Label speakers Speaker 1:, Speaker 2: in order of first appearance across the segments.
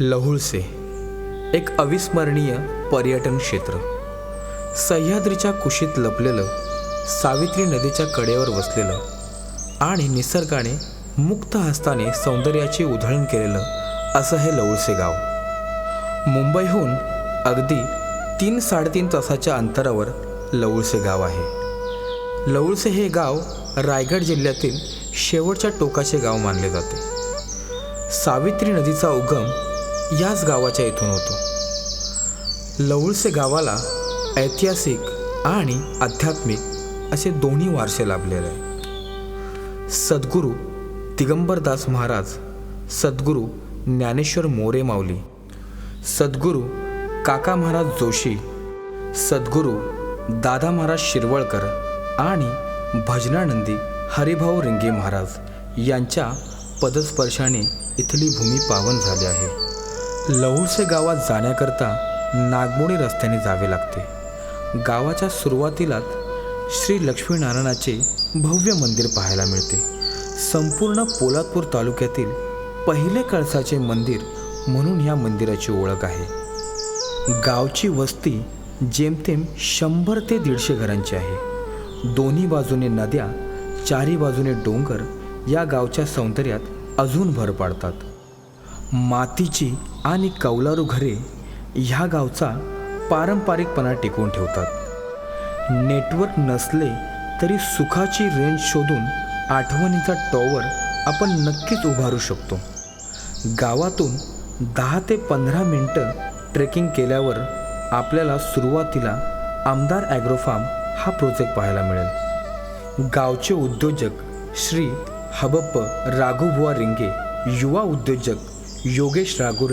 Speaker 1: लहुळसे एक अविस्मरणीय पर्यटन क्षेत्र. सह्याद्रीच्या कुशीत लपलेलं सावित्री नदीच्या कडेवर वसलेलं आणि निसर्गाने मुक्त हस्ताने सौंदर्याची उधळण केलेलं असं हे लवळसे गाव. मुंबईहून अगदी तीन साडेतीन तासाच्या अंतरावर लवळसे गाव आहे. लवळसे हे गाव रायगड जिल्ह्यातील शेवटच्या टोकाचे गाव मानले जाते. सावित्री नदीचा उगम याच गावाच्या इथून होतो. लवळसे गावाला ऐतिहासिक आणि आध्यात्मिक असे दोन्ही वारसे लाभलेले आहे. सद्गुरू दिगंबरदास महाराज सद्गुरू ज्ञानेश्वर मोरे माऊली सद्गुरू काका महाराज जोशी सद्गुरू दादा महाराज शिरवळकर आणि भजनानंदी हरिभाऊ रिंगे महाराज यांच्या पदस्पर्शाने इथली भूमी पावन झाली आहे. लहुळसे गावात जाण्याकरता नागमोडी रस्त्याने जावे लागते. गावाच्या सुरुवातीलाच श्री लक्ष्मीनारायणाचे भव्य मंदिर पाहायला मिळते. संपूर्ण पोलादपूर तालुक्यातील पहिले कळसाचे मंदिर म्हणून ह्या मंदिराची ओळख आहे. गावची वस्ती जेमतेम शंभर ते दीडशे घरांची आहे. दोन्ही बाजूने नद्या चारी बाजूने डोंगर या गावच्या सौंदर्यात अजून भर पाडतात. मातीची आणि कौलारू घरे ह्या गावचा पारंपरिकपणा टिकवून ठेवतात. नेटवर्क नसले तरी सुखाची रेंज शोधून आठवणीचा टॉवर आपण नक्कीच उभारू शकतो. गावातून दहा ते पंधरा मिनटं ट्रेकिंग केल्यावर आपल्याला सुरुवातीला आमदार ॲग्रोफार्म हा प्रोजेक्ट पाहायला मिळेल. गावचे उद्योजक श्री हबप्प राघुबुवा रिंगे युवा उद्योजक योगेश राघू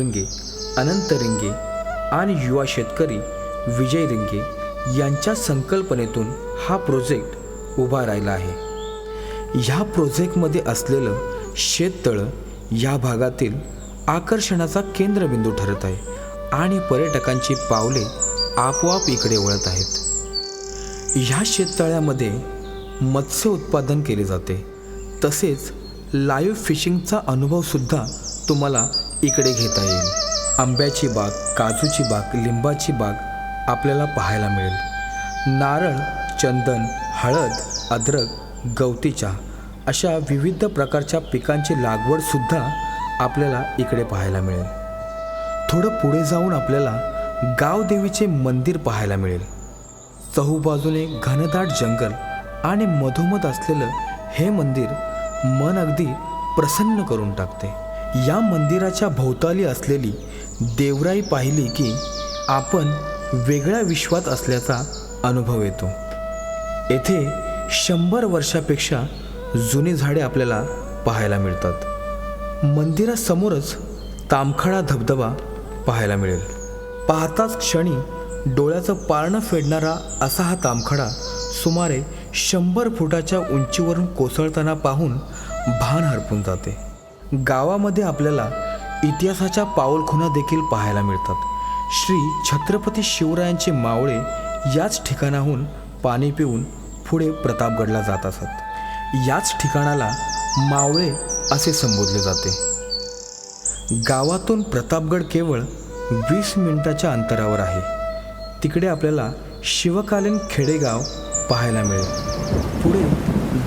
Speaker 1: अनंत रिंगे आणि युवा शेतकरी विजय रिंगे यांच्या संकल्पनेतून हा प्रोजेक्ट उभा राहिला आहे. ह्या प्रोजेक्टमध्ये असलेलं शेततळं या भागातील आकर्षणाचा केंद्रबिंदू ठरत आहे आणि पर्यटकांची पावले आपोआप इकडे वळत आहेत. ह्या शेततळ्यामध्ये मत्स्य उत्पादन केले जाते. तसेच लाईव्ह फिशिंगचा अनुभवसुद्धा तुम्हाला इकडे घेता येईल. आंब्याची बाग काजूची बाग लिंबाची बाग आपल्याला पाहायला मिळेल. नारळ चंदन हळद अद्रक गवती चहा अशा विविध प्रकारच्या पिकांची लागवडसुद्धा आपल्याला इकडे पाहायला मिळेल. थोडं पुढे जाऊन आपल्याला गावदेवीचे मंदिर पाहायला मिळेल. चहूबाजूने घनदाट जंगल आणि मधोमध असलेलं हे मंदिर मन अगदी प्रसन्न करून टाकते. या मंदिराच्या भोवताली असलेली देवराई पाहिली की आपण वेगळ्या विश्वात असल्याचा अनुभव येतो. येथे शंभर वर्षापेक्षा जुनी झाडे आपल्याला पाहायला मिळतात. मंदिरासमोरच तामखडा धबधबा पाहायला मिळेल. पाहताच क्षणी डोळ्याचं पारणं फेडणारा असा हा तामखडा सुमारे शंभर फुटाच्या उंचीवरून कोसळताना पाहून भान हरपून जाते. गावामध्ये आपल्याला इतिहासाच्या पाऊलखुणा देखील पाहायला मिळतात. श्री छत्रपती शिवरायांचे मावळे याच ठिकाणाहून पाणी पिऊन पुढे प्रतापगडला जात असत. याच ठिकाणाला मावळे असे संबोधले जाते. गावातून प्रतापगड केवळ वीस मिनिटाच्या अंतरावर आहे. तिकडे आपल्याला शिवकालीन खेडेगाव पाहायला मिळेल. पुढे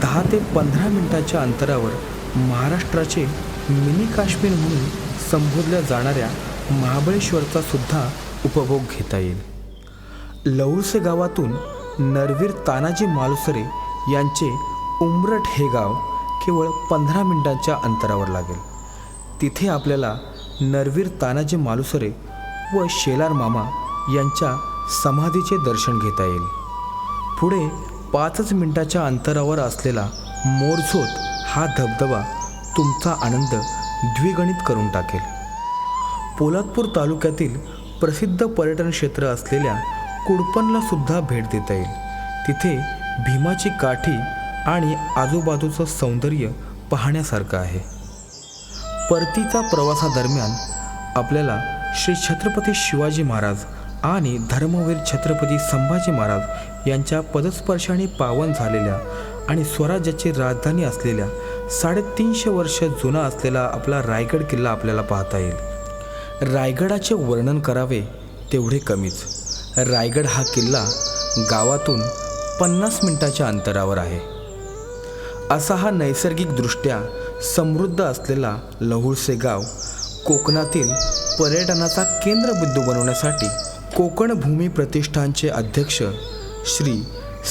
Speaker 1: दहा ते पंधरा मिनिटाच्या अंतरावर महाराष्ट्राचे मिनी काश्मीर म्हणून संबोधल्या जाणाऱ्या महाबळेश्वरचा सुद्धा उपभोग घेता येईल. लवळसे गावातून नरवीर तानाजी मालुसरे यांचे उमरट हे गाव केवळ पंधरा मिनिटांच्या अंतरावर लागेल. तिथे आपल्याला नरवीर तानाजी मालुसरे व शेलार मामा यांच्या समाधीचे दर्शन घेता येईल. पुढे पाचच मिनिटाच्या अंतरावर असलेला मोरझोत हा धबधबा तुमचा आनंद द्विगणित करून टाकेल. पोलादपूर तालुक्यातील प्रसिद्ध पर्यटन क्षेत्र असलेल्या कुडपणला सुद्धा भेट देता येईल. तिथे भीमाची काठी आणि आजूबाजूचं सौंदर्य पाहण्यासारखं आहे. परतीचा प्रवासादरम्यान आपल्याला श्री छत्रपती शिवाजी महाराज आणि धर्मवीर छत्रपती संभाजी महाराज यांच्या पदस्पर्शाने पावन झालेल्या आणि स्वराज्याची राजधानी असलेल्या साडेतीनशे वर्ष जुना असलेला आपला रायगड किल्ला आपल्याला पाहता येईल. रायगडाचे वर्णन करावे तेवढे कमीच. रायगड हा किल्ला गावातून पन्नास मिनिटाच्या अंतरावर आहे. असा हा नैसर्गिकदृष्ट्या समृद्ध असलेला लहुळसे गाव कोकणातील पर्यटनाचा केंद्रबिंदू बनवण्यासाठी कोकण भूमी प्रतिष्ठानचे अध्यक्ष श्री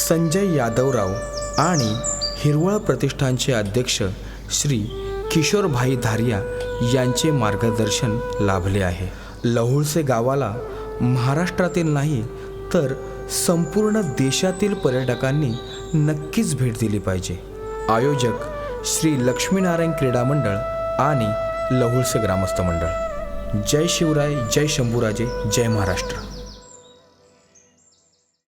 Speaker 1: संजय यादवराव आणि हिरवळ प्रतिष्ठानचे अध्यक्ष श्री किशोरभाई धारिया यांचे मार्गदर्शन लाभले आहे. लहुळसे गावाला महाराष्ट्रातील नाही तर संपूर्ण देशातील पर्यटकांनी नक्कीच भेट दिली पाहिजे. आयोजक श्री लक्ष्मीनारायण क्रीडा मंडळ आणि लहुळसे ग्रामस्थ मंडळ. जय शिवराय जय शंभूराजे जय महाराष्ट्र.